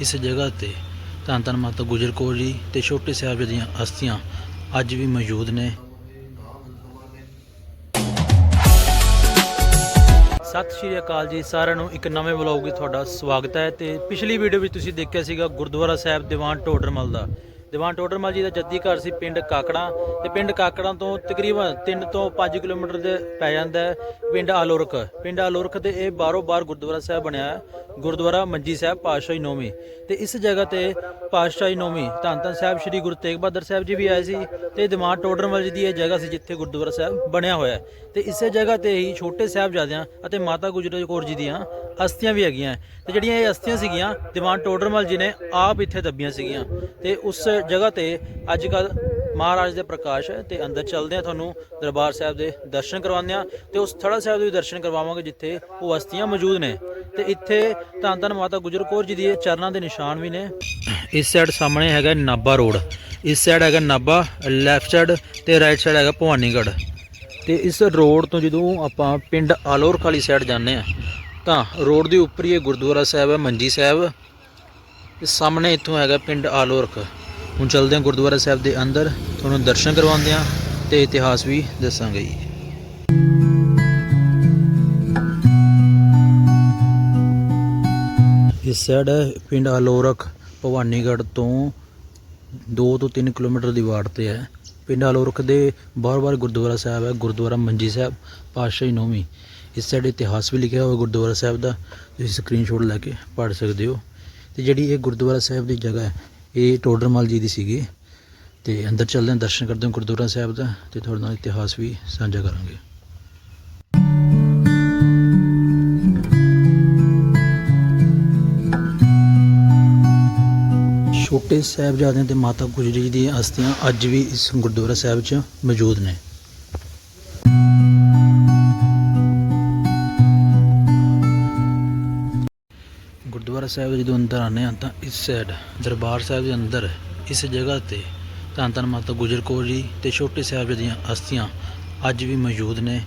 ਇਸ ਜਗ੍ਹਾ ਤੇ ਧੰਨ ਧੰਨ ਮਾਤਾ ਗੁਜਰ ਕੌਰ ਜੀ ਤੇ ਛੋਟੇ ਸਾਹਿਬ ਦੀਆਂ ਅਸਥੀਆਂ ਅੱਜ ਵੀ ਮੌਜੂਦ ਨੇ। ਸਤਿ ਸ਼੍ਰੀ ਅਕਾਲ ਜੀ, ਸਾਰਿਆਂ ਨੂੰ ਇੱਕ ਨਵੇਂ ਵਲੌਗ ਵਿੱਚ ਤੁਹਾਡਾ ਸਵਾਗਤ ਹੈ ਤੇ ਪਿਛਲੀ ਵੀਡੀਓ ਵਿੱਚ ਤੁਸੀਂ ਦੇਖਿਆ ਸੀਗਾ ਗੁਰਦੁਆਰਾ ਸਾਹਿਬ ਦੀਵਾਨ ਟੋਡਰਮਲ ਦਾ। ਦੀਵਾਨ ਟੋਡਰਮਲ ਜੀ ਦਾ ਜੱਦੀ ਘਰ ਸੀ ਪਿੰਡ ਕਾਕੜਾਂ ਤੇ ਪਿੰਡ ਕਾਕੜਾਂ ਤੋਂ ਤਕਰੀਬਨ 3 ਤੋਂ 5 ਕਿਲੋਮੀਟਰ ਦੇ ਪੈ ਜਾਂਦਾ ਹੈ ਪਿੰਡ ਆਲੋਰਕ। ਪਿੰਡ ਆਲੋਰਕ 'ਤੇ ਇਹ ਬਾਰੋ ਬਾਰ ਗੁਰਦੁਆਰਾ ਸਾਹਿਬ ਬਣਿਆ ਹੈ। ਗੁਰਦੁਆਰਾ ਮੰਜੀ ਸਾਹਿਬ, ਪਾਤਸ਼ਾਹੀ ਨੌਵੀਂ। ਤੇ ਇਸ ਜਗ੍ਹਾ ਤੇ ਪਾਤਸ਼ਾਹੀ ਨੌਵੀਂ ਧੰਨ ਧੰਨ ਸਾਹਿਬ ਸ੍ਰੀ ਗੁਰੂ ਤੇਗ ਬਹਾਦਰ ਸਾਹਿਬ ਜੀ ਵੀ ਆਏ ਸੀ ਤੇ ਦੀਵਾਨ ਟੋਡਰਮਲ ਜੀ ਦੀ ਇਹ ਜਗ੍ਹਾ ਸੀ ਜਿੱਥੇ ਗੁਰਦੁਆਰਾ ਸਾਹਿਬ ਬਣਿਆ ਹੋਇਆ ਹੈ। ਤੇ ਇਸੇ ਜਗ੍ਹਾ ਤੇ ਹੀ ਛੋਟੇ ਸਾਹਿਬਜ਼ਾਦਿਆਂ ਅਤੇ ਮਾਤਾ ਗੁਜਰ ਕੌਰ ਜੀ ਦੀਆਂ ਅਸਥੀਆਂ ਵੀ ਹੈਗੀਆਂ ਤੇ ਜਿਹੜੀਆਂ ਇਹ ਅਸਥੀਆਂ ਸੀਗੀਆਂ, ਦੀਵਾਨ ਟੋਡਰਮਲ ਜੀ ਨੇ ਆਪ ਇੱਥੇ ਦੱਬੀਆਂ ਸੀਗੀਆਂ। ਤੇ ਉਸ ਜਗ੍ਹਾ ਤੇ ਅੱਜ ਕੱਲ ਮਹਾਰਾਜ ਦੇ ਪ੍ਰਕਾਸ਼ ਹੈ ਤੇ ਅੰਦਰ ਚੱਲਦੇ ਆ ਤੁਹਾਨੂੰ ਦਰਬਾਰ ਸਾਹਿਬ ਦੇ ਦਰਸ਼ਨ ਕਰਵਾਉਂਦੇ ਆ ਤੇ ਉਸ ਥੜਾ ਸਾਹਿਬ ਦੇ ਵੀ ਦਰਸ਼ਨ ਕਰਵਾਵਾਂਗੇ ਜਿੱਥੇ ਉਹ ਅਸਥੀਆਂ ਮੌਜੂਦ ਨੇ। ਤੇ ਇੱਥੇ ਧੰਨ ਧੰਨ ਮਾਤਾ ਗੁਜਰ ਕੌਰ ਜੀ ਦੇ ਚਰਨਾਂ ਦੇ ਨਿਸ਼ਾਨ ਵੀ ਨੇ। ਇਸ ਸਾਈਡ ਸਾਹਮਣੇ ਹੈਗਾ ਨਾਬਾ ਰੋਡ। ਇਸ ਸਾਈਡ ਹੈਗਾ ਨਾਬਾ ਲੈਫਟ ਸਾਈਡ ਤੇ ਰਾਈਟ ਸਾਈਡ ਹੈਗਾ ਭਵਾਨੀਗੜ੍ਹ। ਤੇ ਇਸ ਰੋਡ ਤੋਂ ਜਦੋਂ ਆਪਾਂ ਪਿੰਡ ਆਲੋਰਕ ਵਾਲੀ ਸਾਈਡ ਜਾਂਦੇ ਆ ਤਾਂ ਰੋਡ ਦੇ ਉੱਪਰ ਹੀ ਗੁਰਦੁਆਰਾ ਸਾਹਿਬ ਹੈ, ਮੰਜੀ ਸਾਹਿਬ। ਤੇ ਸਾਹਮਣੇ ਇੱਥੋਂ ਹੈਗਾ ਪਿੰਡ ਆਲੋਰਖ। ਹੁਣ ਚੱਲਦੇ ਹਾਂ ਗੁਰਦੁਆਰਾ ਸਾਹਿਬ ਦੇ ਅੰਦਰ। ਤੁਹਾਨੂੰ ਦਰਸ਼ਨ ਕਰਵਾਉਂਦੇ ਹਾਂ ਤੇ ਇਤਿਹਾਸ ਵੀ ਦੱਸਾਂਗੇ ਜੀ। ਇਸ ਸਾਈਡ ਪਿੰਡ ਆਲੋਰਕ ਭਵਾਨੀਗੜ੍ਹ ਤੋਂ 2 ਤੋਂ 3 ਕਿਲੋਮੀਟਰ ਦੀ ਵਾਟ ਤੇ ਹੈ। ਪਿੰਡ ਆਲੋਰਕ ਦੇ ਬਾਰ-ਬਾਰ ਗੁਰਦੁਆਰਾ ਸਾਹਿਬ ਹੈ, ਗੁਰਦੁਆਰਾ ਮੰਜੀ ਸਾਹਿਬ, ਪਾਤਸ਼ਾਹੀ ਨੌਵੀਂ। ਇਸ ਸਾਈਡ ਇਤਿਹਾਸ ਵੀ ਲਿਖਿਆ ਹੋਇਆ ਗੁਰਦੁਆਰਾ ਸਾਹਿਬ ਦਾ, ਤੁਸੀਂ ਸਕਰੀਨਸ਼ਾਟ ਲੈ ਕੇ ਪੜ੍ਹ ਸਕਦੇ ਹੋ। ਤੇ ਜਿਹੜੀ ਇਹ ਗੁਰਦੁਆਰਾ ਸਾਹਿਬ ਦੀ ਜਗ੍ਹਾ ਹੈ ਇਹ ਟੋਡਰਮਲ ਜੀ ਦੀ ਸੀਗੀ। ਤੇ ਅੰਦਰ ਚੱਲਦੇ ਹਾਂ, ਦਰਸ਼ਨ ਕਰਦੇ ਹਾਂ ਗੁਰਦੁਆਰਾ ਸਾਹਿਬ ਦਾ ਤੇ ਤੁਹਾਡੇ ਨਾਲ ਇਤਿਹਾਸ ਵੀ ਸਾਂਝਾ ਕਰਾਂਗੇ। ਛੋਟੇ ਸਾਹਿਬਜ਼ਾਦਿਆਂ ਤੇ ਮਾਤਾ ਗੁਜਰੀ ਜੀ ਦੀਆਂ ਅਸਥੀਆਂ ਅੱਜ ਵੀ ਇਸ ਗੁਰਦੁਆਰਾ ਸਾਹਿਬ 'ਚ ਮੌਜੂਦ ਨੇ। ਗੁਰਦੁਆਰਾ ਸਾਹਿਬ ਜਦੋਂ ਅੰਦਰ ਆਉਂਦੇ ਹਾਂ ਤਾਂ ਇਸ ਸਾਈਡ ਦਰਬਾਰ ਸਾਹਿਬ ਦੇ ਅੰਦਰ, ਇਸ ਜਗ੍ਹਾ ਤੇ ਧੰਨ ਧੰਨ ਮਾਤਾ ਗੁਜਰ ਕੌਰ ਜੀ ਤੇ ਛੋਟੇ ਸਾਹਿਬ ਦੀਆਂ ਅਸਥੀਆਂ ਅੱਜ ਵੀ ਮੌਜੂਦ ਨੇ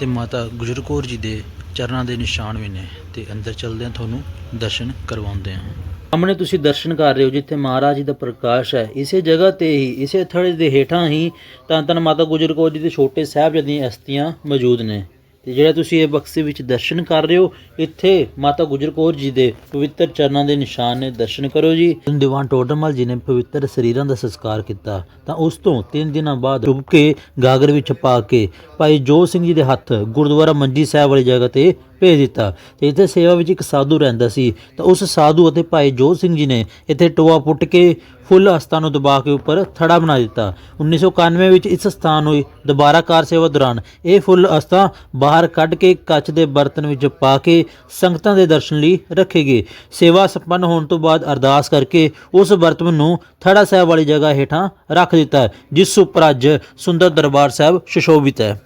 ਤੇ ਮਾਤਾ ਗੁਜਰ ਕੌਰ ਜੀ ਦੇ ਚਰਨਾਂ ਦੇ ਨਿਸ਼ਾਨ ਵੀ ਨੇ ਤੇ ਅੰਦਰ ਚੱਲਦੇ ਹਾਂ ਤੁਹਾਨੂੰ ਦਰਸ਼ਨ ਕਰਵਾਉਂਦੇ ਹਾਂ। ਸਾਹਮਣੇ ਤੁਸੀਂ ਦਰਸ਼ਨ ਕਰ ਰਹੇ ਹੋ ਜਿੱਥੇ ਮਹਾਰਾਜ ਜੀ ਦਾ ਪ੍ਰਕਾਸ਼ ਹੈ। ਇਸੇ ਜਗ੍ਹਾ ਤੇ ਹੀ, ਇਸੇ ਥੜੇ ਦੇ ਹੇਠਾਂ ਹੀ ਧੰਨ ਧੰਨ ਮਾਤਾ ਗੁਜਰ ਕੌਰ ਜੀ ਦੇ ਛੋਟੇ ਸਾਹਿਬ ਦੀਆਂ ਅਸਥੀਆਂ ਮੌਜੂਦ ਨੇ। ਤੇ ਜਿਹੜਾ ਤੁਸੀਂ ਇਹ ਬਕਸੇ ਵਿੱਚ ਦਰਸ਼ਨ ਕਰ ਰਹੇ ਹੋ, ਇੱਥੇ ਮਾਤਾ ਗੁਜਰ ਕੌਰ ਜੀ ਦੇ ਪਵਿੱਤਰ ਚਰਨਾਂ ਦੇ ਨਿਸ਼ਾਨ ਨੇ ਦਰਸ਼ਨ ਕਰੋ ਜੀ। ਦੀਵਾਨ ਟੋਡਰਮਲ ਜੀ ਨੇ ਪਵਿੱਤਰ ਸਰੀਰਾਂ ਦਾ ਸੰਸਕਾਰ ਕੀਤਾ, ਤਾਂ ਉਸ ਤੋਂ 3 ਦਿਨਾਂ ਬਾਅਦ ਡੁੱਬ ਕੇ ਗਾਗਰ ਵਿੱਚ ਪਾ ਕੇ, ਭਾਈ ਜੋਤ ਸਿੰਘ ਜੀ ਦੇ ਹੱਥ ਗੁਰਦੁਆਰਾ ਮੰਜੀ ਸਾਹਿਬ ਵਾਲੀ ਜਗ੍ਹਾ ਤੇ ਭੇਜ ਦਿੱਤਾ। ਤੇ ਇੱਥੇ ਸੇਵਾ ਵਿੱਚ ਇੱਕ ਸਾਧੂ ਰਹਿੰਦਾ ਸੀ। ਤਾਂ ਉਸ ਸਾਧੂ ਅਤੇ ਭਾਈ ਜੋਤ ਸਿੰਘ ਜੀ ਨੇ ਇੱਥੇ ਟੋਆ ਪੁੱਟ ਕੇ ਫੁੱਲ ਹਸਤਾਂ ਨੂੰ ਦਬਾ ਕੇ ਉੱਪਰ ਥੜਾ ਬਣਾ ਦਿੱਤਾ। 1991 ਵਿੱਚ ਇਸ ਸਥਾਨ ਹੋਈ ਦੁਬਾਰਾ ਕਾਰ ਸੇਵਾ ਦੌਰਾਨ ਇਹ ਫੁੱਲ ਹਸਤਾਂ ਬਾਹਰ ਕੱਢ ਕੇ ਕੱਚ ਦੇ ਬਰਤਨ ਵਿੱਚ ਪਾ ਕੇ ਸੰਗਤਾਂ ਦੇ ਦਰਸ਼ਨ ਲਈ ਰੱਖੇ ਗਏ। ਸੇਵਾ ਸੰਪੰਨ ਹੋਣ ਤੋਂ ਬਾਅਦ ਅਰਦਾਸ ਕਰਕੇ ਉਸ ਬਰਤਨ ਨੂੰ ਥੜਾ ਸਾਹਿਬ ਵਾਲੀ ਜਗ੍ਹਾ ਹੇਠਾਂ ਰੱਖ ਦਿੱਤਾ, ਜਿਸ ਉੱਪਰ ਅੱਜ ਸੁੰਦਰ ਦਰਬਾਰ ਸਾਹਿਬ ਸੁਸ਼ੋਭਿਤ ਹੈ।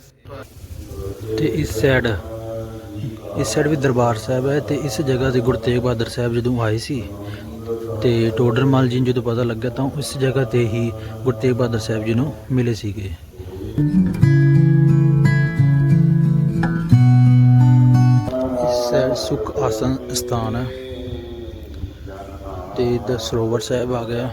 ਤੇ ਇਸ ਸਾਈਡ ਇਸ ਸਾਈਡ ਵੀ ਦਰਬਾਰ ਸਾਹਿਬ ਹੈ ਤੇ ਇਸ ਜਗ੍ਹਾ ਤੇ ਗੁਰੂ ਤੇਗ ਬਹਾਦਰ ਸਾਹਿਬ ਜਦੋਂ ਆਏ ਸੀ ਤੇ ਟੋਡਰਮਲ ਜੀ ਨੂੰ ਜਦੋਂ ਪਤਾ ਲੱਗਾ ਤਾਂ ਇਸ ਜਗ੍ਹਾ ਤੇ ਹੀ ਗੁਰੂ ਤੇਗ ਬਹਾਦਰ ਸਾਹਿਬ ਜੀ ਨੂੰ ਮਿਲੇ ਸੀਗੇ। ਇਸ ਸਾਈਡ ਸੁਖ ਆਸਨ ਸਥਾਨ ਹੈ ਤੇ ਇਧਰ ਸਰੋਵਰ ਸਾਹਿਬ ਆ ਗਿਆ।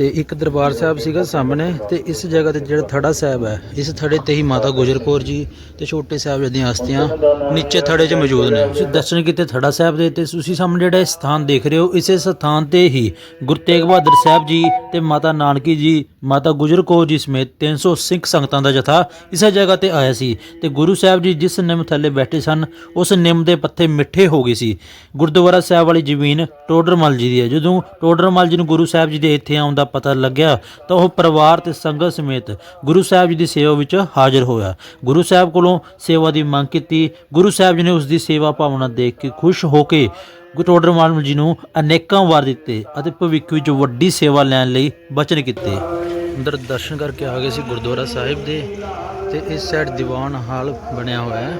ਤੇ ਇੱਕ ਦਰਬਾਰ ਸਾਹਿਬ ਸੀਗਾ ਸਾਹਮਣੇ ਤੇ ਇਸ ਜਗ੍ਹਾ ਤੇ ਜਿਹੜਾ ਥੜਾ ਸਾਹਿਬ ਹੈ, ਇਸ ਥੜੇ ਤੇ ਹੀ ਮਾਤਾ ਗੁਜਰ ਕੌਰ ਜੀ ਤੇ ਛੋਟੇ ਸਾਹਿਬ ਦੀਆਂ ਅਸਥੀਆਂ ਨੀਚੇ ਥੜੇ 'ਚ ਮੌਜੂਦ ਨੇ। ਤੁਸੀਂ ਦਰਸ਼ਨ ਕੀਤੇ ਥੜਾ ਸਾਹਿਬ ਦੇ ਤੇ ਤੁਸੀਂ ਸਾਹਮਣੇ ਜਿਹੜਾ ਸਥਾਨ ਦੇਖ ਰਹੇ ਹੋ, ਇਸੇ ਸਥਾਨ ਤੇ ਹੀ ਗੁਰੂ ਤੇਗ ਬਹਾਦਰ ਸਾਹਿਬ ਜੀ ਤੇ ਮਾਤਾ ਨਾਨਕੀ ਜੀ ਮਾਤਾ ਗੁਜਰ ਕੌਰ ਜੀ ਸਮੇਤ 300 ਸਿੱਖ ਸੰਗਤਾਂ ਦਾ ਜਥਾ ਇਸੇ ਜਗ੍ਹਾ ਤੇ ਆਇਆ ਸੀ ਤੇ ਗੁਰੂ ਸਾਹਿਬ ਜੀ ਜਿਸ ਨਿੰਮ ਥੱਲੇ ਬੈਠੇ ਸਨ, ਉਸ ਨਿੰਮ ਦੇ ਪੱਤੇ ਮਿੱਠੇ ਹੋ ਗਏ ਸੀ। ਗੁਰਦੁਆਰਾ ਸਾਹਿਬ ਵਾਲੀ ਜ਼ਮੀਨ ਟੋਡਰਮਲ ਜੀ ਦੀ ਹੈ। ਜਦੋਂ ਟੋਡਰਮਲ ਜੀ ਨੂੰ ਗੁਰੂ ਸਾਹਿਬ ਜੀ ਦੇ ਇੱਥੇ ਆਉਣ ਦਾ ਪਤਾ ਲੱਗਿਆ, ਤਾਂ ਉਹ ਪਰਿਵਾਰ ਤੇ ਸੰਗਤ ਸਮੇਤ ਗੁਰੂ ਸਾਹਿਬ ਜੀ ਦੀ ਸੇਵਾ ਵਿੱਚ ਹਾਜ਼ਰ ਹੋਇਆ। ਗੁਰੂ ਸਾਹਿਬ ਕੋਲੋਂ ਸੇਵਾ ਦੀ ਮੰਗ ਕੀਤੀ। ਗੁਰੂ ਸਾਹਿਬ ਜੀ ਨੇ ਉਸ ਦੀ ਸੇਵਾ ਭਾਵਨਾ ਦੇਖ ਕੇ ਖੁਸ਼ ਹੋ ਕੇ ਗੁਰੂ ਟੋਡਰਮਲ ਜੀ ਨੂੰ ਅਨੇਕਾਂ ਵਾਰ ਦਿੱਤੇ ਅਤੇ ਭਵਿੱਖ ਵਿੱਚ ਵੱਡੀ ਸੇਵਾ ਲੈਣ ਲਈ ਬਚਨ ਕੀਤੇ। ਅੰਦਰ ਦਰਸ਼ਨ ਕਰਕੇ ਆ ਗਏ ਸੀ ਗੁਰਦੁਆਰਾ ਸਾਹਿਬ ਦੇ ਤੇ ਇਸ ਸਾਈਡ ਦੀਵਾਨ ਹਾਲ ਬਣਿਆ ਹੋਇਆ ਹੈ।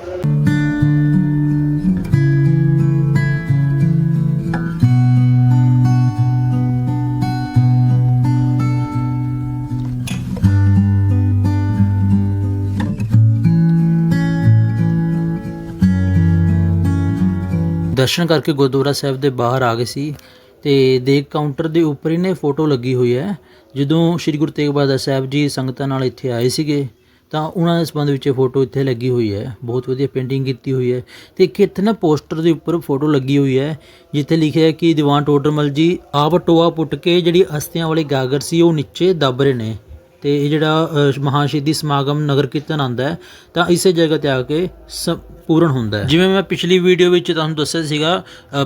ਦਰਸ਼ਨ ਕਰਕੇ ਗੁਰਦੁਆਰਾ ਸਾਹਿਬ ਦੇ ਬਾਹਰ ਆ ਗਏ ਸੀ ਤੇ ਦੇਖ ਕਾਊਂਟਰ ਦੇ ਉੱਪਰ ਹੀ ਨੇ ਫੋਟੋ ਲੱਗੀ ਹੋਈ ਹੈ। ਜਦੋਂ ਸ੍ਰੀ ਗੁਰੂ ਤੇਗ ਬਹਾਦਰ ਸਾਹਿਬ ਜੀ ਸੰਗਤਾਂ ਨਾਲ ਇੱਥੇ ਆਏ ਸੀਗੇ, ਤਾਂ ਉਹਨਾਂ ਦੇ ਸੰਬੰਧ ਵਿੱਚ ਇਹ ਫੋਟੋ ਇੱਥੇ ਲੱਗੀ ਹੋਈ ਹੈ। ਬਹੁਤ ਵਧੀਆ ਪੇਂਟਿੰਗ ਕੀਤੀ ਹੋਈ ਹੈ। ਤੇ ਇੱਕ ਇੱਥੇ ਨਾ ਪੋਸਟਰ ਦੇ ਉੱਪਰ ਫੋਟੋ ਲੱਗੀ ਹੋਈ ਹੈ, ਜਿੱਥੇ ਲਿਖਿਆ ਹੈ ਕਿ ਦੀਵਾਨ ਟੋਡਰਮਲ ਜੀ, ਆਪ ਟੋਆ ਪੁੱਟ ਕੇ ਜਿਹੜੀ ਅਸਥੀਆਂ ਵਾਲੀ ਗਾਗਰ ਸੀ, ਉਹ ਨੀਚੇ ਦੱਬ ਰਹੇ ਨੇ। ਅਤੇ ਇਹ ਜਿਹੜਾ ਮਹਾਂ ਸ਼ਹੀਦੀ ਸਮਾਗਮ ਨਗਰ ਕੀਰਤਨ ਆਉਂਦਾ ਹੈ, ਤਾਂ ਇਸੇ ਜਗ੍ਹਾ ਤੇ ਆ ਕੇ ਸ- ਪੂਰਨ ਹੁੰਦਾ ਹੈ। ਜਿਵੇਂ ਮੈਂ ਪਿਛਲੀ ਵੀਡੀਓ ਵਿੱਚ ਤੁਹਾਨੂੰ ਦੱਸਿਆ ਸੀਗਾ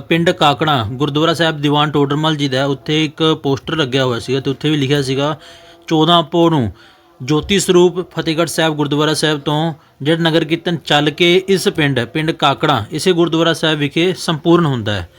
ਪਿੰਡ ਕਾਕੜਾ ਗੁਰਦੁਆਰਾ ਸਾਹਿਬ ਦੀਵਾਨ ਟੋਡਰਮਲ ਜੀ ਦਾ ਉੱਥੇ ਇੱਕ ਪੋਸਟਰ ਲੱਗਿਆ ਹੋਇਆ ਸੀਗਾ ਤੇ ਉੱਥੇ ਵੀ ਲਿਖਿਆ ਸੀਗਾ 14 ਪੋ ਨੂੰ ਜੋਤੀ ਸਰੂਪ, ਫਤਿਹਗੜ੍ਹ ਸਾਹਿਬ ਗੁਰਦੁਆਰਾ ਸਾਹਿਬ ਤੋਂ ਜਿਹੜਾ ਨਗਰ ਕੀਰਤਨ ਚੱਲ ਕੇ ਇਸ ਪਿੰਡ ਪਿੰਡ ਕਾਕੜਾ ਇਸੇ ਗੁਰਦੁਆਰਾ ਸਾਹਿਬ ਵਿਖੇ ਸੰਪੂਰਨ ਹੁੰਦਾ ਹੈ।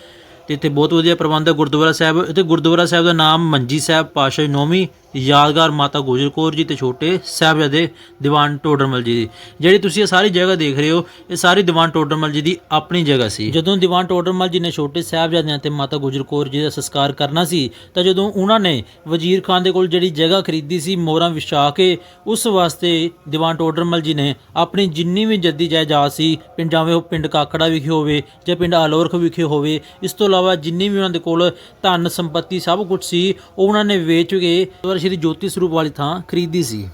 ਤੇ ਇੱਥੇ ਬਹੁਤ ਵਧੀਆ ਪ੍ਰਬੰਧ ਹੈ ਗੁਰਦੁਆਰਾ ਸਾਹਿਬ ਅਤੇ ਗੁਰਦੁਆਰਾ ਸਾਹਿਬ ਦਾ ਨਾਮ ਮੰਜੀ ਸਾਹਿਬ ਪਾਸ਼ਾ ਨੌਵੀਂ ਯਾਦਗਾਰ ਮਾਤਾ ਗੁਜਰ ਕੌਰ ਜੀ ਤੇ ਛੋਟੇ ਸਾਹਿਬਜ਼ਾਦੇ ਦੀਵਾਨ ਟੋਡਰਮਲ ਜੀ ਦੀ। ਜਿਹੜੀ ਤੁਸੀਂ ਇਹ ਸਾਰੀ ਜਗ੍ਹਾ ਦੇਖ ਰਹੇ ਹੋ, ਇਹ ਸਾਰੀ ਦੀਵਾਨ ਟੋਡਰਮਲ ਜੀ ਦੀ ਆਪਣੀ ਜਗ੍ਹਾ ਸੀ। ਜਦੋਂ ਦੀਵਾਨ ਟੋਡਰਮਲ ਜੀ ਨੇ ਛੋਟੇ ਸਾਹਿਬਜ਼ਾਦਿਆਂ ਤੇ ਮਾਤਾ ਗੁਜਰ ਕੌਰ ਜੀ ਦਾ ਸੰਸਕਾਰ ਕਰਨਾ ਸੀ, ਤਾਂ ਜਦੋਂ ਉਹਨਾਂ ਨੇ ਵਜ਼ੀਰ ਖਾਨ ਦੇ ਕੋਲ ਜਿਹੜੀ ਜਗ੍ਹਾ ਖਰੀਦੀ ਸੀ, ਮੋਹਰਾਂ ਵਿਛਾ ਕੇ, ਉਸ ਵਾਸਤੇ ਦੀਵਾਨ ਟੋਡਰਮਲ ਜੀ ਨੇ ਆਪਣੀ ਜਿੰਨੀ ਵੀ ਜੱਦੀ ਜਾਇਦਾਦ ਸੀ, ਪਿੰਡ ਭਾਵੇਂ ਉਹ ਪਿੰਡ ਕਾਕੜਾ ਵਿਖੇ ਹੋਵੇ ਜਾਂ ਪਿੰਡ ਆਲੋਰਖ ਵਿਖੇ ਹੋਵੇ, ਇਸ ਤੋਂ ਇਲਾਵਾ ਜਿੰਨੀ ਵੀ ਉਹਨਾਂ ਦੇ ਕੋਲ ਧਨ ਸੰਪਤੀ ਸਭ ਕੁਝ ਸੀ, ਉਹ ਉਹਨਾਂ ਨੇ ਵੇਚ ਕੇ ਸ਼੍ਰੀ ਜੋਤੀ ਸਰੂਪ ਵਾਲੀ ਥਾਂ ਖਰੀਦੀ ਸੀ।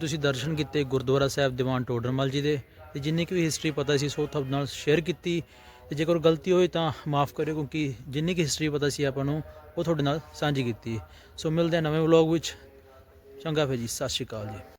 ਤੁਸੀਂ ਦਰਸ਼ਨ ਕੀਤੇ ਗੁਰਦੁਆਰਾ ਸਾਹਿਬ ਦੀਵਾਨ ਟੋਡਰਮਲ ਜੀ ਦੇ ਤੇ ਜਿੰਨੀ ਕੁ ਵੀ ਹਿਸਟਰੀ ਪਤਾ ਸੀ ਸੋ ਤੁਹਾਡੇ ਨਾਲ ਸ਼ੇਅਰ ਕੀਤੀ ਤੇ ਜੇਕਰ ਗਲਤੀ ਹੋਈ ਤਾਂ ਮਾਫ ਕਰਿਓ ਕਿਉਂਕਿ ਜਿੰਨੀ ਕੁ ਹਿਸਟਰੀ ਪਤਾ ਸੀ ਆਪਾਂ ਨੂੰ, ਉਹ ਤੁਹਾਡੇ ਨਾਲ ਸਾਂਝੀ ਕੀਤੀ। ਸੋ ਮਿਲਦੇ ਹਾਂ ਨਵੇਂ ਵਲੌਗ ਵਿੱਚ। ਚੰਗਾ ਫਿਰ ਜੀ, ਸਤਿ ਸ਼੍ਰੀ ਅਕਾਲ ਜੀ।